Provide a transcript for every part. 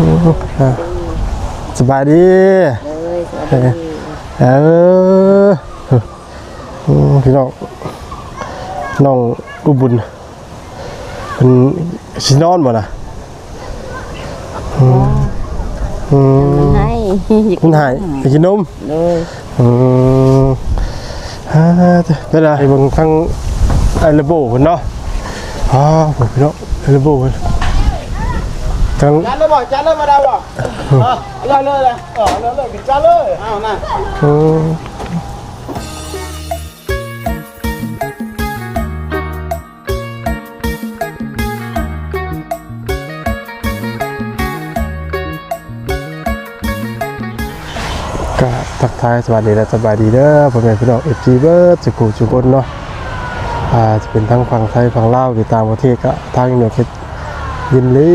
อะสบายดีเลยสวัสดีเออพี่น้องน้องอุบุญเป็นชินอนบ่ล่ะอืมให้คุณหายไปกินนมเลยอืมฮ่าเวลาไอ้บางทั้งไอ้ระโบเพิ่นเนาะอ๋อผมพี่น้องไอ้ระโบเพิ่น ทั้ง Chán lên bỏ, chán lên vào đâu bỏ. Ờ, lên lên này. Ờ, lên lên, cái chán lên. Ao này. อืมก็ทักทายสวัสดีและสบายดีเด้อพ่อแม่พี่น้องเอฟจีเบิร์ดสุขุสุกนเนาะอ่าจะเป็นทั้งฝั่งไทยฝั่งลาวหรือต่างประเทศก็ทางเหนือเขต ยินดี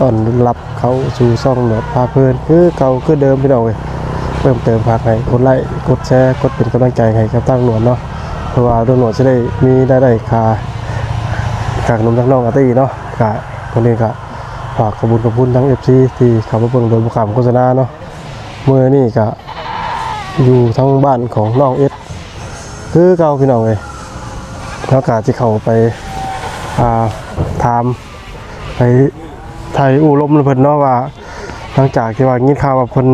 ตอนรับเขาสู่ซ่องหนวดพาเพลินคือเก่าคือเดิมพี่น้องเว้ยเพิ่มเติมฝากให้กดไลค์กดแชร์กดเป็นกำลังใจให้กับตั้งหนวดเนาะเพราะว่าตั้งหนวดจะได้มีได้ได้ค่ากากนมทั้งน้องอาตี้เนาะกะคนนี้ก็ฝากขอบุญขอบคุณทั้งเอฟซีที่เขามาเบิ่งโดยบุคคลโฆษณาเนาะเมื่อนี่ก็อยู่ทั้งบ้านของน้องเอสคือเก่าพี่น้องเลยแล้วกาที่เขาไปอ่าถาม ไปไทยอู่ลมเพิ่นเนาะว่า หลังจากที่ว่ายินข่าวว่าเพิ่น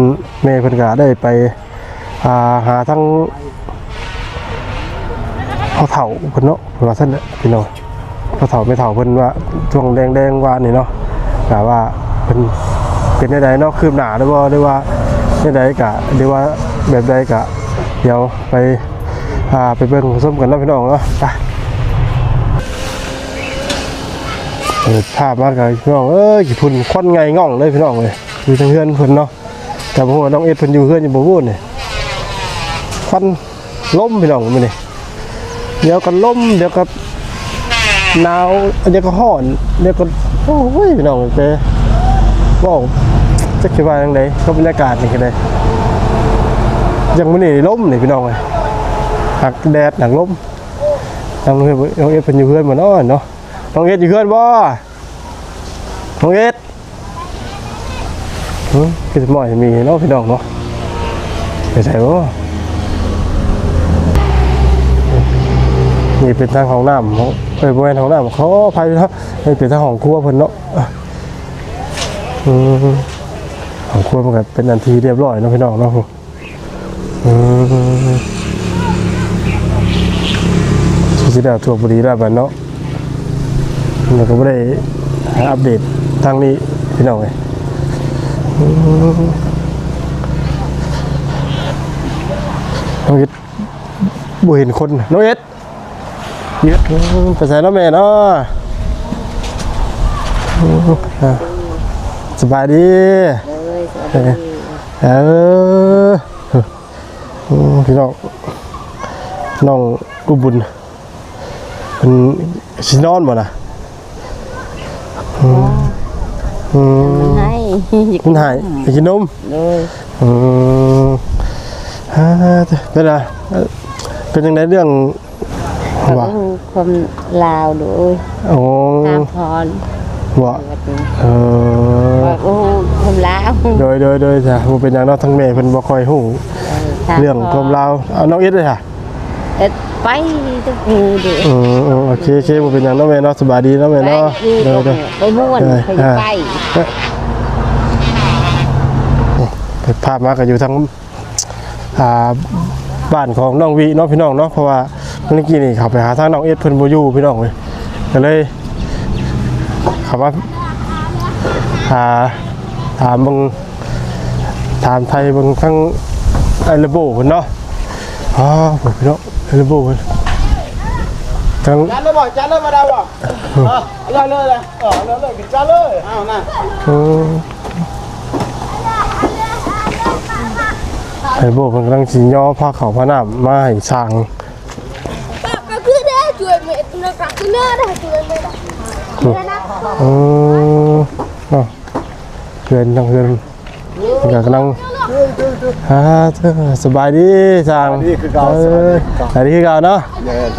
แม่เพิ่นก็ได้ไปาหาทั้งพ่อเฒ่าเพิ่นเนาะเพิ่นว่าซั่นแหละพี่น้องพ่อเฒ่าไม่เฒ่าเพิ่นว่าช่วงแดงๆว่านี่เนาะแต่ว่าเพิ่นเป็นได้ใดเนาะคืบหน้าหรือว่าหรือว่าได้ใดกะหรือว่าแบบใดกะเดี๋ยวไปอ่าไปเบิ่งส้มกันเนาะพี่น้องเนาะไป ปิดภาพมากับพี่น้องเอ้ยพุ่นควันไงง่องเลยพี่น้องเลยอยู่ทางเฮือนเพิ่นเนาะแต่บ่ฮู้ว่าน้องเอ็ดเพิ่นอยู่เฮือนอยู่บ่ฮู้นี่ยควันล้มพี่น้องมื้อนี้เดี๋ยวก็ล้มเดี๋ยวก็หนาวเดี๋ยวก็ร้อนเดี๋ยวก็โอ้ยพี่น้องเอ้ยว้าวจักสิว่าจังไดก็บรรยากาศนี่ก็ได้ยังไม่ได้ล้มนี่พี่น้องเลยหักแดดหักล้มน้องเอ็ดน้องเอ็ดเป็นอยู่เพื่อนมาเนาะเนาะ น้องเอ็ดอยู่เพื่อนบ่น้องเอ็ดหือคือสมอยมีเนาะพี่น้องเนาะไปใส่บ่นี่เป็นทางห้องน้ำของเอ้ยบริเวณห้องน้ำเขาภายเนาะนี่เป็นทางห้องครัวเพิ่นเนาะอืมห้องครัวมันก็เป็นอันทีเรียบร้อยเนาะพี่น้องเนาะอืมสิได้ทั่วบุรีได้บ้านเนาะ มันก็ไม่ได้อัปเดตทางนี้พี่น้องเลยน้องเอ็ดบ่เห็นคนน้องเอ็ดเยอะไปใส่น้องแม่เนาะอืมอะสบายดีเลยสวัสดีเออพี่น้องน้องอุบุญเป็นชินอนบ่ล่ะ อืมอืมให้คุณหายไปกินนมเลยอืมฮ่าเป็นไรเอ่อเป็นยังไงเรื่องขอบว่าคุณความลาวด้วยโอ้ตามพรว่าสวัสดีเออโอ้ความลาวโดยโดยโดยจ้ะบ่เป็นอย่างเนอกทั้งแม่เพิ่นบ่ค่อยฮู้ตามเรื่องความลาวเอาน้องเอ็ดเลยค่ะ เอ็ดไปทุกมือดิอืมอืมโอเคโอเคบ่เป็นอย่างเน้องแม่เนาะสบายดีเนาะแม่ไปเนาะดูเด้อเด้อ ไปม่วนเออไปอ่าไป ไปภาพมาก็อยู่ทั้งอ่าบ้านของน้องวีเนาะพี่น้องเนาะเพราะว่าเมื่อกี้นี่เขาไปหาทางน้องเอ็ดเพิ่นบ่อยู่พี่น้องเว้ยก็เลยเขาว่าหาถามเบิ่งถามไทยเบิ่งทั้งไอ้ระโบเพิ่นเนาะอ๋อพี่น้อง ไอ้ระโบเพิ่นทั้ง Chán lên bỏ, chán lên vào đâu bỏ. Ờ, lên lên này. Ờ, lên lên, cái chán lên. Ao này. อืมไอ้โบมันกำลังสิย่อผ้าขาวผ้าหนามมาให้สร้าง Kakak kena jual mek kena kak kena dah jual mek dah. Kena อืมอะเพื่อนทั้งเพื่อนอยากกำลัง ฮะสบายดีสร้างสบายดีคือเก่าเออสบายดีคือเก่าเนาะ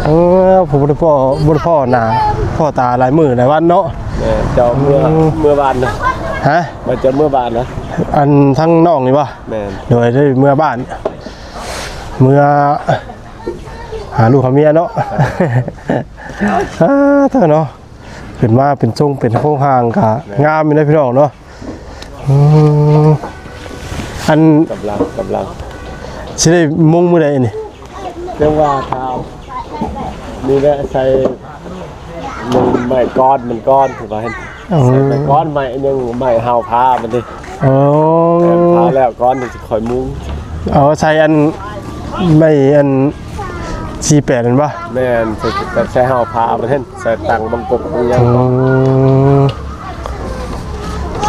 เออผมบ่ได้พ่อบ่ได้พ่อหน้าพ่อตาหลายมื้อหลายวันเนาะ Để cho mưa, mưa bàn này. ฮะมาจะเมื่อบานนะอันทั้งน้องนี่ป่ะแม่นโดยได้เมื่อบ้าน เมื่อหาลูกหาเมียเนาะอ่าเท่าเนาะขึ้นมาเป็นทรงเป็นโค้งห่างกะงามอยู่นะพี่น้องเนาะ อืมอันกำลังกำลังสิได้มุ่งมือใดนี่เรียกว่าเท้านี่แหละใส่มันใหม่ก้อนมันก้อนถูกป่ะเห็นอ๋อใส่ใหม่ก้อนใหม่ยังใหม่เฮาผ้ามันดิอ๋อผ้าแล้วก้อนมันจะคอยมุ้งเอาใส่อันไม่อันสี่แปดนั่นปะแม่นใส่ใส่เฮาผ้ามันเห็นใส่ตังบางกบมันยังอืมใ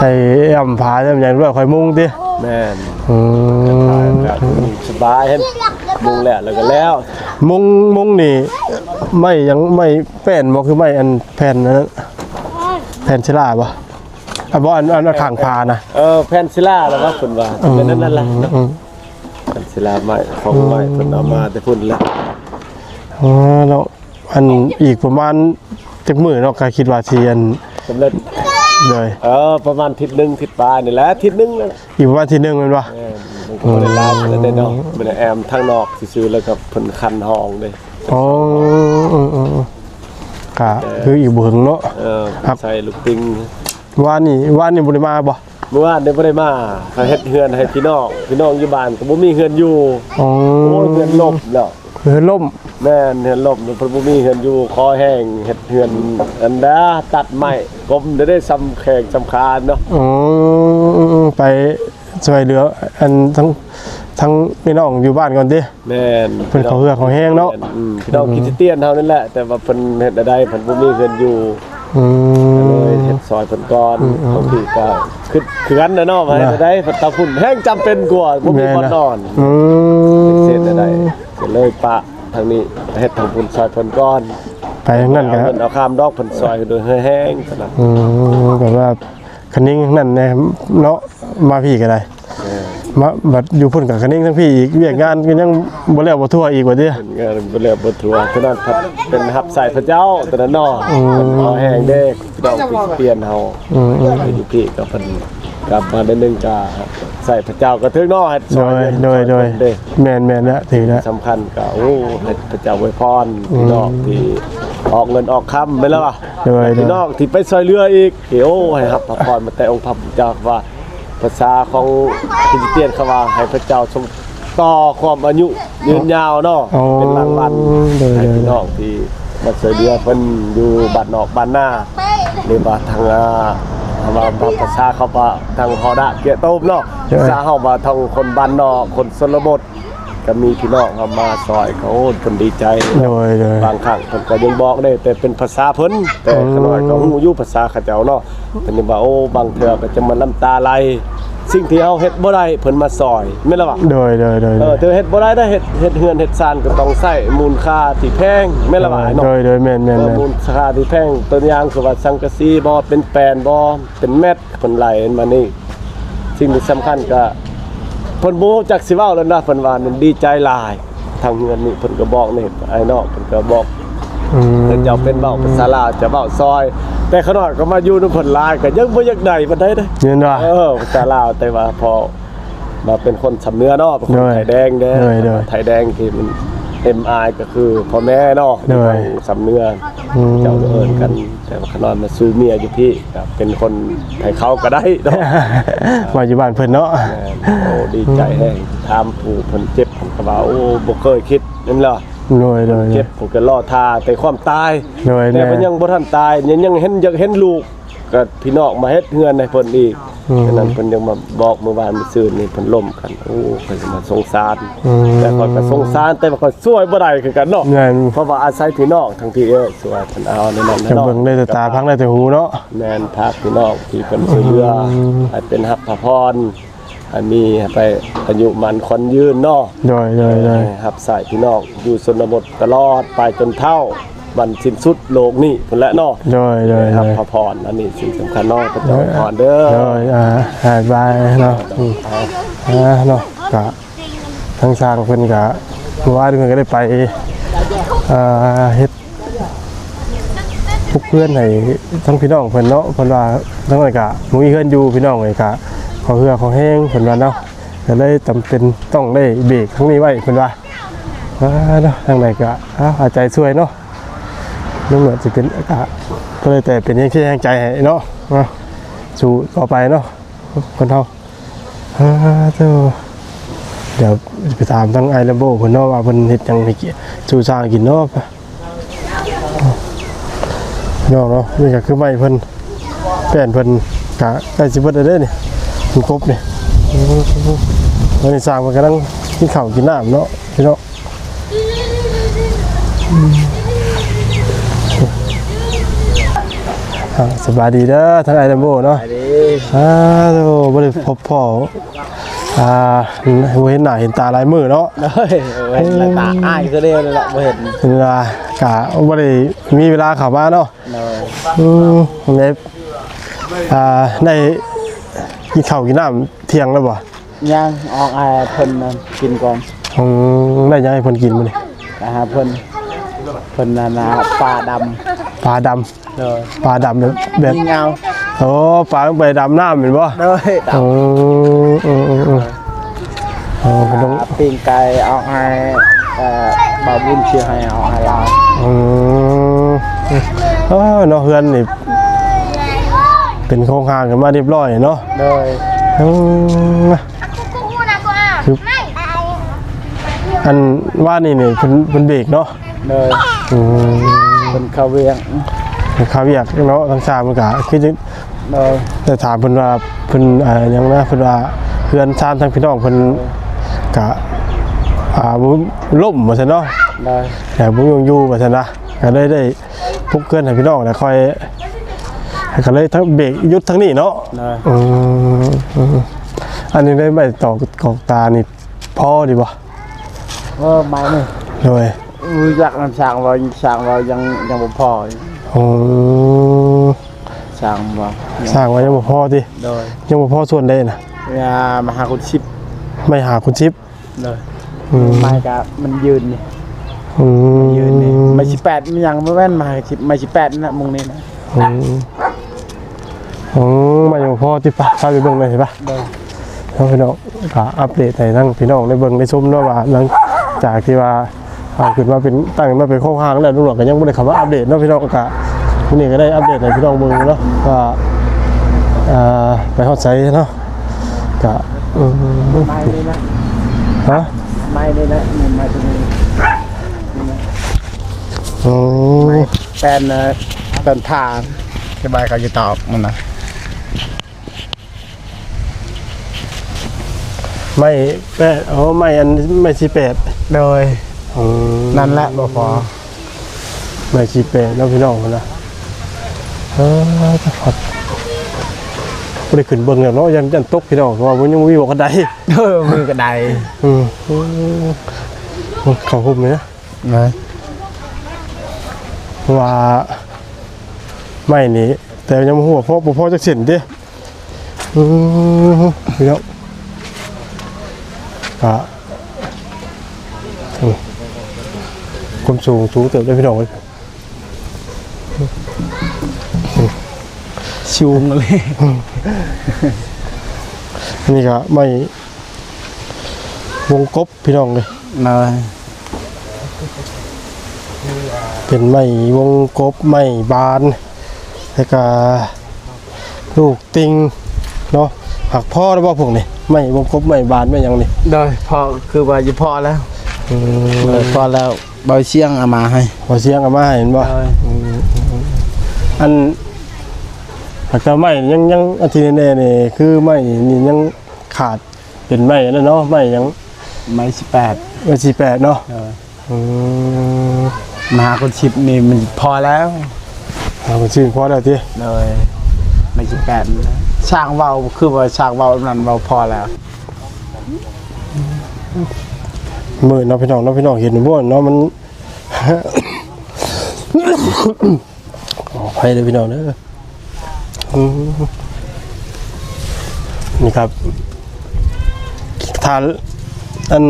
ส่แอมผาแอมอย่างด้วยคอยมุ่งดิแม่นอืมแบบสบายเห็นมุ้งแล้วแล้วก็แล้วมุงมุงนี่ไม่ยังไม่แผ่นบ่คือไม่อันแผ่นนั้นแผ่นชลาบ่อะบ่อันอันอันข้างพานะเออแพนซิล่าแล้วว่าคุณว่าเป็นนั่นนั่นแหละอืมแพนซิล่าใหม่ของใหม่เพิ่นเอามาแต่พุ่นแล้วอ๋อแล้วอันอีกประมาณจักมื้อเนาะก็คิดว่าสิอันสำเร็จ เลยเออประมาณทิศหนึงทิศปลายนี่แหละทิศหนึงนั่นอีกประมาณทีหนึงแม่นบ่แม่นมันก็บ่ได้ลาบ่ได้เนาะบ่ได้แอมทางนอกซื่อๆแล้วก็เพิ่นคันห้องเด้อ๋ออืมอืมอืมก็คืออีกบ่ถึงเนาะ เออครับ ใส่ลูกปิงว่านี่ว่านี่บ่ได้มาบ่เมื่อวานได้บ่ได้มาเขาเฮ็ดเฮือนให้พี่น้องพี่น้องอยู่บ้านก็บ่มีเฮือนอยู่ อ๋อโอ้ยเฮือนล่มแล้ว เฮือนล่มแม่นเฮือนล่มเพิ่นบ่มีเฮือนอยู่คอแห้งเฮ็ดเฮือนอันดาตัดไม้กลมจะได้ซ้ำแขงสำคาญเนาะอ๋อไปช่วยเหลืออันทั้งทั้งพี่น้องอยู่บ้านก่อนดิแม่นเพิ่นเขาเหือกเขาแห้งเนาะอืมพี่น้องคริสเตียนเท่านั้นแหละแต่ว่าเพิ่นเฮ็ดได้เพิ่นบ่มีเงินอยู่อืเลมยเฮ็ดซอยเพิ่นก่อนบางทีก็คือคือกันนะเนาะว่านะเฮ็ดได้เพิ่นตาฝุ่นแห้งจำเป็นกว่าบ่มีบ่อนนอนอืมเสร็จได้ ก็เลยปะทางนี้เฮ็ดทางฝุ่นซอยเพิ่นก่อนไปทางนั้นกันเอาเพิ่นเอาข้ามดอกเพิ่นซอยโดยแห้งๆซั่นน่ะอืมแบบว่าคันนิ่งนั่นแน่เนาะมาพี่ก็ได้เออมาบัดอยู่พุ่นกับคันนิ่งทั้งพี่อีกเวียกงานก็ยังบ่แล้วบ่ทั่วอีกว่าดิเพิ่นก็บ่เรียกบ่ทั่วฉะนั้นเพิ่นเป็นรับใส่พระเจ้าตอนนั้นเนาะเพิ่นเอาแห้งเด้พี่น้องคริสเตียนเฮาอืมอืมไปอยู่พี่ก็เพิ่น กลับมาได้นึงก็ใส่พระเจ้าก็ถึงเนาะให้ซโดอยยเงินโดยโดยเด้แม่นแม่นแล้วถือแล้วสำคัญก็โอ้ให้พระเจ้าอวยพรพี่น้องที่ออกเงินออกคำไม่แล้วอะโดยโดพี่ยน้องที่ไปซอยเรืออีกโอ้ให้ครับพระพรมาแต่องค์พระพุทธเจ้าว่าภาษาของคริสเตียนเขาว่าให้พระเจ้าทรงต่อความอายุยืนยาวเนาะอ๋อเป็นรางวัลโดยให้โดยพี่น้องที่ มาซอยเรือเพิ่นอยู่บ้านนอกบ้านหน้าหรือว่าทางอ่าว่าภาษาเขาว่าทางฮอดะเกียโตมเนาะภาษาเฮาว่าทางคนบ้านนอกคนชนบทก็มีพี่น้องเขามาซอยเขาเพิ่นดีใจ โดยโดย บางครั้งเพิ่นก็ยังบอกได้แต่เป็นภาษาเพิ่นแต่ขน้อยก็ฮู้อยู่ภาษาเขาเจ้าเนาะเพิ่นยังว่าโอ้บางเทื่อก็จะมาน้ำตาไหล สิ่งที่เฮาเฮ็ดบ่ได้เพิ่นมาซอยแม่นล่ะวะโดยโดยโดยเออเธอเฮ็ดบ่ได้ได้เฮ็ดเฮ็ดเฮือนเฮ็ดซานก็ต้องใช้มูลค่าที่แพงแม่นล่ะวะไอ้เนาะโดยโดยแม่นแม่นเออแม่นมูลค่าที่แพงตัวอย่างคือว่าสังกะสีบ่เป็นแปลนบ่เป็นเม็ดเพิ่นไหลมานี่สิ่งที่สำคัญก็เพิ่นบ่รู้จักสิเว้าแล้วนะเพิ่นว่ามันดีใจหลายทางเงินนี่เพิ่นก็บอกนี่ไอ้นอกเพิ่นก็บอกอืมเพิ่นจะเอาเป็นเว้าภาษาลาวจะเว้าซอย แต่ขนาดก็มาอยู่นำเพิ่นหลายก็ยังบ่อยากได้ปานใดเด้อเงินว่าเออภาษาลาวแต่ว่าพอมาเป็นคนสำเนื้อเนาะเป็นคนโดยไทยแดงเด้โดยโดยไทยแดงที่มัน MI ก็คือพ่อแม่เนาะโดย สำเนื้ออืมเจ้าเอิญกัน แต่ว่าขนอนมาสู้เมียอยู่พี่ก็เป็นคนไทยเขาก็ได้เนาะ มาอยู่บ้านเพิ่นเนาะ แม่นโอ้ดีใจแห้งถามผู้เพิ่นเจ็บผมก็ว่าโอ้บ่เคยคิดนั่นล่ะ โดยโดยโดเจ็ยบผมก็รอท่าแต่ความตายโดยแต่แน่มันยังบ่ทันตายยังยังเห็นอยากเห็นลูกก็พี่น้องมาเฮ็ดเฮือนให้เพิ่นอีกอืมฉะนั้นเพิ่นยังมาบอกเมื่อวานมื้อซื่นนี่เพิ่นล่มกันโอ้เพิ่นมาสงสารอืมแต่ก่อนก็สงสารแต่ว่าก็ช่วยบ่ได้คือกันเนาะเงินเพราะว่าอาศัยพี่น้องทั้งพี่เอ้ยช่วยเพิ่นเอาในนั้นจะเนาะเบิ่งได้แต่ตาพังได้แต่หูเนาะแม่นพาพี่น้องที่เพิ่นช่วยเหลืออมให้เป็นฮับพระพร ให้มีไปอายุมันคนยืนเนาะโดยโดยโดยครับใส่พี่น้องอยู่ชนบทตลอดไปจนเท่าวันสิ้นสุดโลกนี้พุ่นแหละเนาะโดยโดยคโดรับยพระพรอันนี้สิ่งสำคัญเนาะพระเจ้าพรเด้อโดยอ่าหายบายเนาะอืมอ่าเนาะกะทั้งช่างเพิ่นกะเมื่อวานเพิ่นก็ได้ไปเอ่อเฮ็ดพวกเพื่อนให้ทั้งพี่น้องเพิ่นเนาะเพิ่นว่าทั้งหลายกะมุ้ยเพื่อนอยู่พี่น้องเลยกะ ขอเหือขอแห้งเพิ่นว่าเนาะก็เลยจำเป็นต้องได้เบรกทั้งนี้ไว้เพิ่นว่าอ่าเนาะทางไหนกะอ้าวเอาใจช่วยเนาะนึกเหมือนจะเป็นอากะก็เลยแต่เป็นยังแค่แรงใจให้เนาะนาะสู้ต่อไปเนาะคนเฮาอ่าเจ้าเดี๋ยวไปถามทั้งไอเลมโบเพิ่นเนาะว่าเพิ่นเฮ็ดยังให้กินสู่สร้างกินเนาะเนาะเนาะนี่ก็คือไม้เพิ่นแป้นเพิ่นกะใกล้สิเบิดแล้เด้อนี่ มันครบนี่วันนี้สร้างมันกำลังกินข้าวกินน้ำเนาะพี่เนาะอืมอ่าสบายดีเด้อทั้งไอเดมโบเนาะไปดิอ้าวบ่ได้พบพ่ออ่าบ่เห็นหน้าเห็นตาหลายมื้อเนาะเลยเห็นแล้วตาอ้ายก็เด้เลยล่ะบ่เห็นเป็นเวลากะบ่ได้มีเวลาเข้ามาเนาะ เลย อืมในอ่าได้ กินข้าวกินน้ำเที่ยงแล้วบ่ย่างออกอ้ายเพิ่นนั่นกินก่อนอืมได้ยังให้เพิ่นกินมื้อนี้นะฮะเพิ่นเพิ่นน่ะนะปลาดำปลาดำเลยปลาดำแบบแบบมีเงาโอ้ปลาลงไปดำน้ำเห็นบ่เลยดอืมอืมอืมอืมอ๋อเพิ่นต้องำปิ้งไก่เอาให้เอ่อบาบุญเชียร์ให้เอาให้เราอืมเออเนาะเฮือนนี่ เป็นโครงการกันมาเรียบร้อยเนาะเลยอืมคืออันว่านี่นี่เพิ่นเพิ่นเบรกเนาะเลยอืมเพิ่นเข้าเวียงข้าวเวียกเนาะทั้งสามมันก็คือจะเลยแต่ถามเพิ่นว่าเพิ่นอ่าหยังนะเพิ่นว่าเพื่อนชาติทั้งพี่น้องเพิ่นกะอ่าบ่ล่มว่าซั่นเนาะเลยแต่บ่ยงอยู่ว่าซั่นนะก็เลยได้พบเพื่อนให้พี่น้องแล้วค่อย ก็เลยทั้งเบรกหยุดทั้งนี้เนาะเลยอืมอืมอันนี้ได้ใบตอกกอกตานี่พอดีบ่เออไม้นี่โดยรู้จักน้ำช่างเราช่างเรายังยังบ่พออืมช่างบ่สร้างไว้ยังบ่พอติเลยยังบ่พอส่วนใดน่ะยามาหาคุณชิปไม่หาคุณชิปเลยอืมไม้กะมันยืนนี่อืมยืนนี่ไม่สิแปดมันยังไม่แม่นมาชิปไม่สิแปดนะมึงนี่นะอืม อืมมาอยู่พ่อที่ปะพาไปเบิ่งเลยเห็นปะเลยน้องพี่น้องก็อัปเดตให้ทั้งพี่น้องได้เบิ่งได้ชมเนาะว่าหลังจากที่ว่าเอาขึ้นมาเป็นตั้งมาเป็นโครงหางแล้วลูกหลานก็ยังบ่ได้คำว่าอัปเดตเนาะพี่น้องก็วันนี้ก็ได้อัปเดตให้พี่น้องเบิ่งเนาะว่าอ่าไปฮอดไสเนาะก็อืมไม้นี่นะฮะไม้นี่นะนี่ไม้ตรงนี้อืมแปนนะเป็นทางที่ใบเขาจะตอบมันนะ ไม่แปดอ๋อไม่อันไม่สิแปดโดยอืมนั่นแหละบ่พอไม่ชีเปแล้วพี่น้องคนนะเออจะขอดไม่ได้ขึ้นเบิ่งแล้วเนาะยังยันตกพี่น้องเพราะว่ามันยังมีบอกกันไดเออมือกระไดอืมอืมเขาหุบเลยนะนะเพราะว่าไม่นี่แต่ยังบ่หัวพ่อบ่พ่อจักเส้นเด้อืมพี่น้อง ก็อืมความสูงสูงเติบได้พี่น้องเอ้ยชิวเลยอันนี้ก็ไม่วงกบพี่น้องเลยนะเป็นไม้วงกบไม้บาน แล้วก็ลูกติงเนาะหักพ่อแล้วบ่พวกนี้ ไม้วงกบไม้บานไม้หยังนี่โดยพอคือว่าจะพอแล้วอืเออมพอแล้วเบาเชียงเอามาให้พอเสียงกันมาให้เห็นบ่โดยอันหักแต่ไม้ยังยังอันที่แน่ๆนี่คือไม้นี่ยังขาดเป็นไม้นั่นเนาะไม้ยังไม้สิบแปดไม้สี่แปดเนาะเอออืมมาหาคนชิปนี่มันพอแล้วเอาไปชื่อพอแล้วทีเลยไม่สิบแปด นะช่างเบาคือว่าช่างเบานั้นเบาพอแล้วมือเนาะพี่น้องเนาะพี่น้องเห็นบ่เนาะมันขออภัยเลยพี่น้องเด้ออืมนี่ครับทานอัน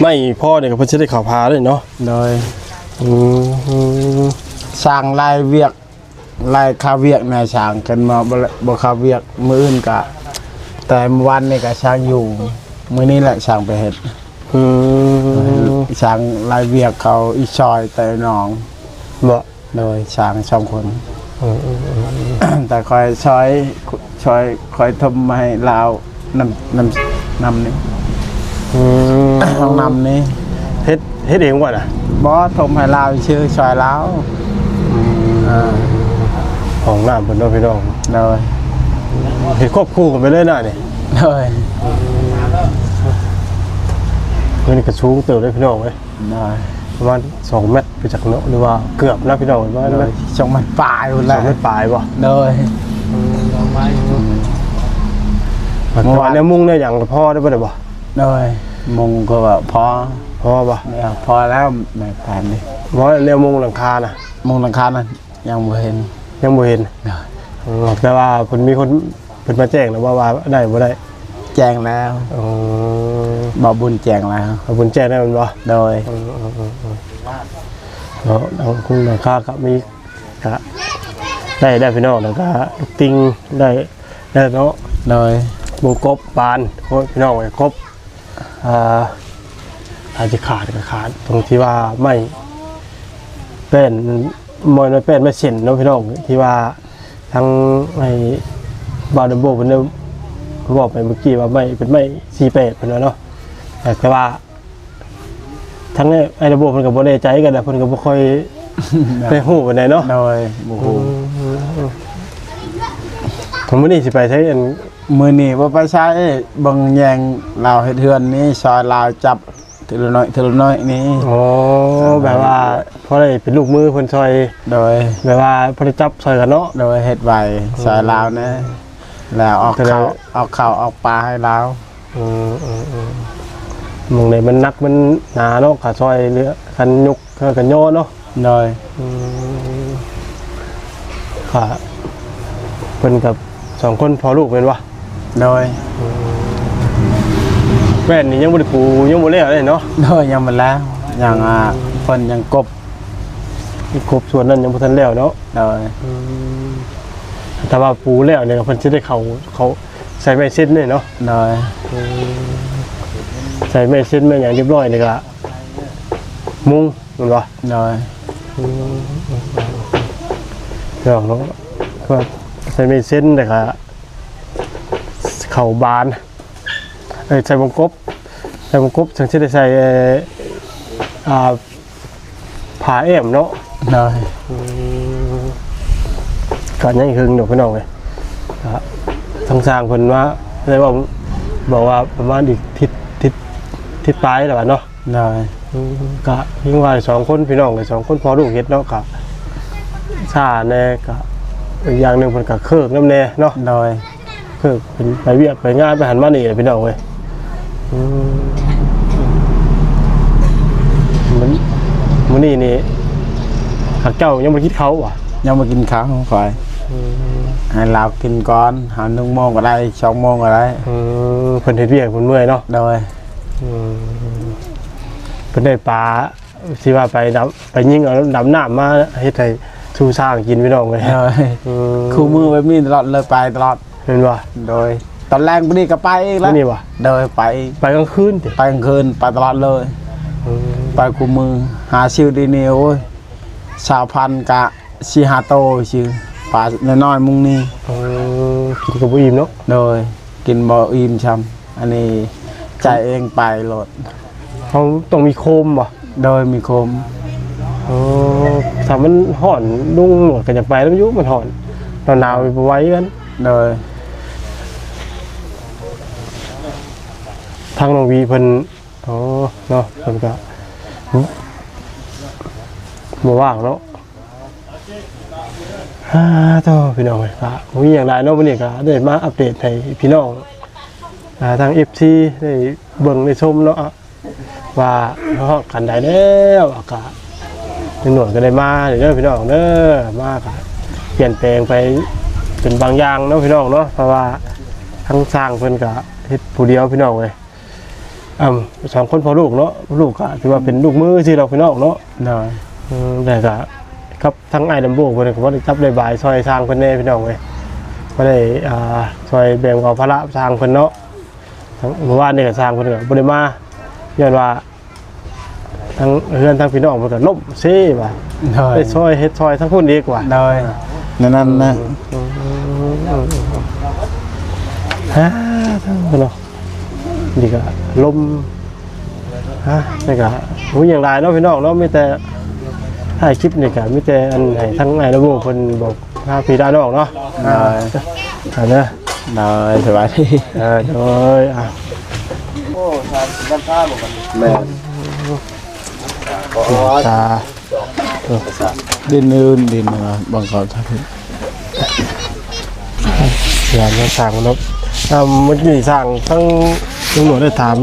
ไม่พ่อเนี่ยก็เพิ่นสิได้ข่าวพาเลยเนาะโดยอืมชสร้างลายเวียก ลายคาเวียกในช่างกันมาบ่ละบ่คาเวียกมื้ออื่นก็แต่เมื่อวันนี่ก็ช่างอยู่มื้อนี้แหละช่างไปเฮ็ดอืมช่างลายเวียกเขาอีชอยแต่หนองบ่โดยช่างสองคน อืมอืมอืมแต่คอยชอยชอยคอยทมมาให้ลาวน้ำน้ำน้ำนี่อืมห้องน้ำนี่เฮ็ดเฮ็ดเองบ่น่ะบอสทมให้ลาวชื่อชอยลาวอ่า ของน้ำเพิ่นเนาะพี่น้องโดยเฮ็ดควบคู่กันไปเลยน่ะนี่โดยเพิ่นก็สูงเติบเลยพี่น้องเว้ยโดยประมาณ2เมตรไปจากเนาะหรือว่าเกือบนะพี่น้องประมาณโดนั้ยนชงมันป่ายอยู่สแล้อวงเมตรปลายบ่โดยเมื่อวานเนี่ยมุ่งเนี่ยอย่างพ่อได้บ่ได้บ่โดยมงก็แบบพอพ่อบ่เนี่ยพอแล้วแม่แผนนี่เพราะแนวมุ่งหลังคาน่ะมงหลังคานั้นยังบ่เห็น ยังบ่เห็นโดยอืมแต่ว่าเพิ่นมีคนเพิ่นมาแจ้งแล้วว่าว่าได้บ่ได้แจ้งแล้วอ๋อบ่บุญแจ้งแล้วขอบคุณแจ้งได้มันบ่โดยเนาะทางคุณหลังคาก็มีก็ได้ได้พี่น้องแล้วก็ลูกติงได้ได้เนาะโดยหมูกบปานโอ้ยพี่น้องไอ้กบอ่าอาจจะขาดก็ขาดตรงที่ว่าไม่เป็น มอยไม่เป็นไม่เส้นเนาะพี่น้องที่ว่าทั้งไอ้บาดโบเป็นเรื่องบอกไปเมื่อกี้ว่าไม่เป็นไม่ซีเป็ดเป็นว่าเนาะแต่ว่า ทั้งไอ้ไอ้ระบบมันกับโบได้ใจกันนะเพิ่นก็บ่ค่อยได้ฮู้ปานใดเนาะโดยบ่ฮู้ผมมื้อนี้สิไปใช้อันมือนี่ว่าไปใช้เบังแยงลาวเฮ็ดเฮือนนี่ซอยลาวจับ ทีละน้อยทีละน้อยนี่อ๋อแบบว่าเพราะได้เป็นลูกมือเพิ่นซอย โดยแบบว่าเพอได้จับซอยกันเนาะ โดยเฮ็ดไวซอยลาวนะแล้วออกแต่แล้ข้าววออกข้าวออกปลาให้ลาวอืมอืมอืมหมองไหนมันนักมันหนาเนาะขาซอยเรือคันยุกกันย่อเนาะโดยค่ะเพิ่นกับสองคนพอลูกเป็นวะโดยแม่ นนี่ยังบ่ได้ปูยังบ่แล้วเลยเนาะโดยยังมาแล้วยังอ่าเพิ่นยังกบอีกครบส่วนนั้นยังบ่ทันแล้วเนาะโดยถ้าว่าปูแล้วเนี่ยเพิ่นสิได้เข้าเขาใส่ไม้เส้นนี่เนาะโดยใส่ไม้เส้นแม่นอย่างเรียบร้อยนี่ก็มุงแม่นบ่โดยเดี๋ยวเนาะก็ใส่ไม้เส้นแต่ก็เข้าบานเอ้ย ใส่วงกบใส่วงกบถึงสิได้ใส่เอ่ออ่าผ้าแอมเนาะโดยก็ยังอีกครึ่งเดี๋ยวพี่น้องเลยก็ทางสร้างเพิ่นว่าเลยว่าบอกว่าประมาณอีกทิศทิศทิศปลายแล้วว่าเนาะโดยก็ยิ่งว่าสองคนพี่น้องเลยสองคนพอลูกเฮ็ดเนาะก็ชาแน่ก็อีกอย่างหนึงเพิ่นก็เคิกน้ำแน่เนาะโดยเคิกเป็นไปเวียกไปงานไปหันมานี่แหละพี่น้องเว้ยอื มมันมื้อนี้นี่หักเจ้ายังบ่คิดเขาว่ะยังมากินข้าวคอยให้ลาวกินก่อนหาหนึ่งโมงก็ได้สองโมงก็ได้อืมเพิ่นเฮ็ดเวียกเพิ่นเมื่อยเนาะโดยเพิ่นได้ปลาที่ว่าไปดำไปยิงเอาดำน้ำมาเฮ็ดให้ชูสร้างกินพี่น้องเลยโดยอืมคู่มือแบบนี้ตลอดเลยไปตลอดเห็นป่ะโดย ตอนแรกวันนี้ก็ไปอีกแล้แล้ววนี่ป่ะโดยไปไปกลางคืนติไปกลางคืนไปตลอดเลยไปคู่มือหาชื่อดีเนีโอ้ยชาวพันธุ์กะชีฮาโตชื่อปลาน้อยๆมุงนี่เออกินกับบ่อิ่มเนาะโดยกินบ่อิ่มช้ำอันนี้ใจายเองไปโหลดเขาต้องมีโคมป่ะโดยมีโคมเออถ้ามันห่อนลุงหนวดก็อยากไปแล้วมันอยุมันห่อนหนาวๆไปไว้กันโดยางน้องวีเพิ่นอ๋อเนาะเพิ่นก็บ่ว่างเนาะฮ่าโตพี่น้องเอ้ยก็บ่มีหยังหลายเนาะวันนี้ก็ได้มาอัปเดตให้พี่น้องอ่าทาง FC ได้เบิ่งได้ชมเนาะว่าเฮากันได้แล้วอากาศหน่วดก็ได้มาเด้อพี่น้องเด้อมาก็เปลี่ยนแปลงไปเป็นบางอย่างเนาะพี่น้องเนาะเพราะว่าทั้งสร้างเพิ่นก็เฮ็ดผู้เดียวพี่น้องเว้ย อ่าสองคนพอลูกเนาะลูกก็ถือว่าเป็นลูกมือที่เราพี่น้องเนาะโดยอืมแต่ก็กับทั้งไอ้ดำบูเพิ่นก็บ่ได้จับได้บายซอยสร้างเพิ่นแน่พี่น้องเอ้ยบ่ได้อ่าซอยแบ่งเบาภาระสร้างเพิ่นเนาะทั้งเมื่อวานนี่ก็สร้างเพิ่นก็บ่ได้มาย้อนว่าทั้งเฮือนทั้งพี่น้องเพิ่นก็ล่มซิว่าโดยไปซอยเฮ็ดซอยทั้งพุ่นดีกว่าโดยนั่นนั่นนะฮะทั้งพุ่นเนาะ นี่ก็ลมฮะนี่ก็หูอย่างไรเนาะพี่น้องเนาะมีแต่ถ่ายคลิปนี่ก็มีแต่อันให้ทั้งไอ้ระบบเพิ่นบอกพาพี่ดาน้องเนาะอ่าอันเด้อโดยสวัสดีเออโดยอะโอ้ทานด้านข้างมันแม่นก็ตาดินอื่นดินอะไรบางเขาทักงานมาสั่งเนาะอ่าเมื่อกี้สั่งทั้ง ตำรวจได้ถาม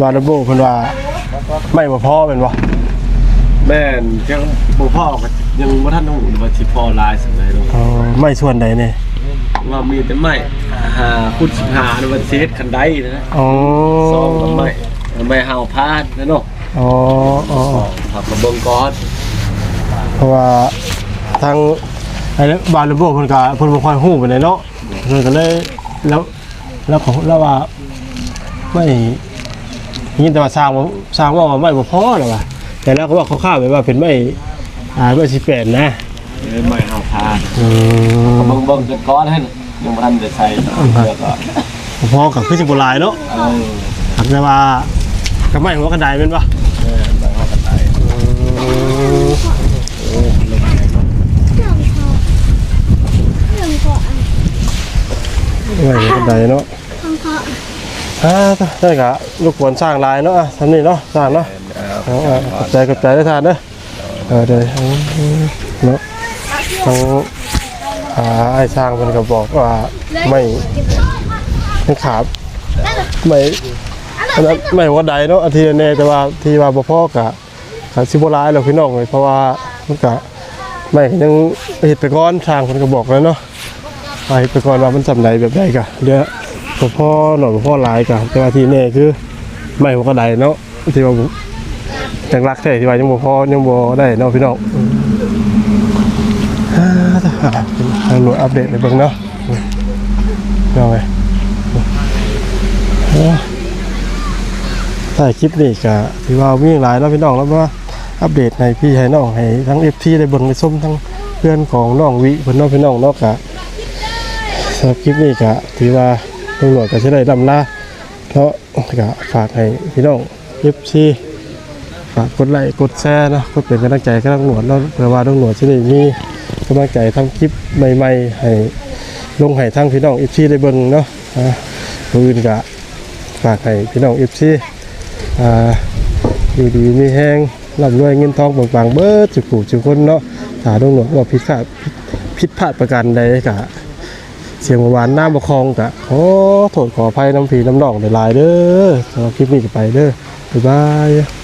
วาระบบเพิ่นว่าไม่บ่พอเป็นบ่แม่นยังบ่พ่อก็ยังบ่ทันหูว่าสิพ่อลายสักไหนเนาะอ๋อไม่ส่วนใดนี่ว่ามีแต่ไม้หาพุทธสิหาในวันเซตคันไดนะอ๋อซองกับไม้ไม้หาวพาดนะเนาะอ๋ออ๋อขับมาเบิ่งก่อนเพราะว่าทางไอ้บาระบบเพิ่นก็เพิ่นบ่ค่อยฮู้ปานใดเนาะเพิ่นก็เลยแล้วแล้วของแล้วว่า ไม่ยินแต่ว่าสร้างบ่สร้างว่าไม่บ่พอหรอกว่าแต่แล้วก็ว่าคร่าวๆไปว่าเป็นไม่อ่าไม่สิเป็นนะไม้หาวพาดอืมเบิ่งเบิ่งกันก่อนให้ยังบ่ทันได้ใส่เดี๋ยวก็พอกับคือสิบหลายเนาะเออหักแต่ว่ากับไม่หัวกระไดเป็นปะแม่นไม้หาวกันไดไม่หัวกระไดเนาะ อ่าได้กะลูกควรสร้างลายเนาะอะทำนี่เนาะสร้างเนาะเอาเอาขอบใจขอบใจได้ทานเด้อเออเดี๋ยวเนาะทั้งอ่าไอ้สร้างมันก็บอกว่าไม่ไม่ขาดไม่อันนั้นไม่วกระไดเนาะอาทีแน่แต่ว่าที่ว่าบ่พ่อกะกะสิบ่หลายแล้วพี่น้องเลยเพราะว่ามันกะไม่ยังเห็ดไปก่อนทางคนก็บอกแล้วเนาะไปไปก่อนว่ามันสำไรแบบใดกะเดี๋ยว พ่อพ่อหน่อยพ่อหลายกะแต่ว่าที่แน่คือไม่หัวกระไดเนาะที่ว่าจังรักแท้ที่ว่ายังบ่พอยังบ่ได้เนาะพี่น้องอ่าทางหน่วยอัปเดตในเบิ่งเนาะเอาไงถ่ายคลิปนี่กะที่ว่าวิ่งหลายเนาะพี่น้องแล้วว่าอัปเดตให้พี่ให้น้องให้ทั้งเอฟทีได้เบิ่งได้ส้มทั้งเพื่อนของน้องวิเพิ่นน้องพี่น้องเนาะกะสำหรับคลิปนี้กะถือว่า ตำรวจก็จะได้ลำลาเพราะกะฝากให้พี่น้องเอฟซีฝากกดไลค์กดแชร์เนาะก็เป็นกำลังใจกับตำรวจเนาะเพื่อว่าตำรวจจะได้มีกำลังใจทำคลิปใหม่ๆ ให้ลงให้ทั้งพี่น้องเอฟซีได้เบิ่งเนาะอ่าผู้อื่นกะฝากให้พี่น้องเอฟซีอ่าอยู่ดีมีแห้งร่ำรวยเงินทองบางๆเบิดจุกูจุกคนเนาะถ้าดงหนวดว่าผิดพลาดผิดพลาดประการใดกะ เสียงหวานน้ำประคองกะโอ้โทษขออภัยน้ำผีน้ำดองหลายเด้อสำหรับคลิปนี้ก็ไปเด้อบ๊ายบาย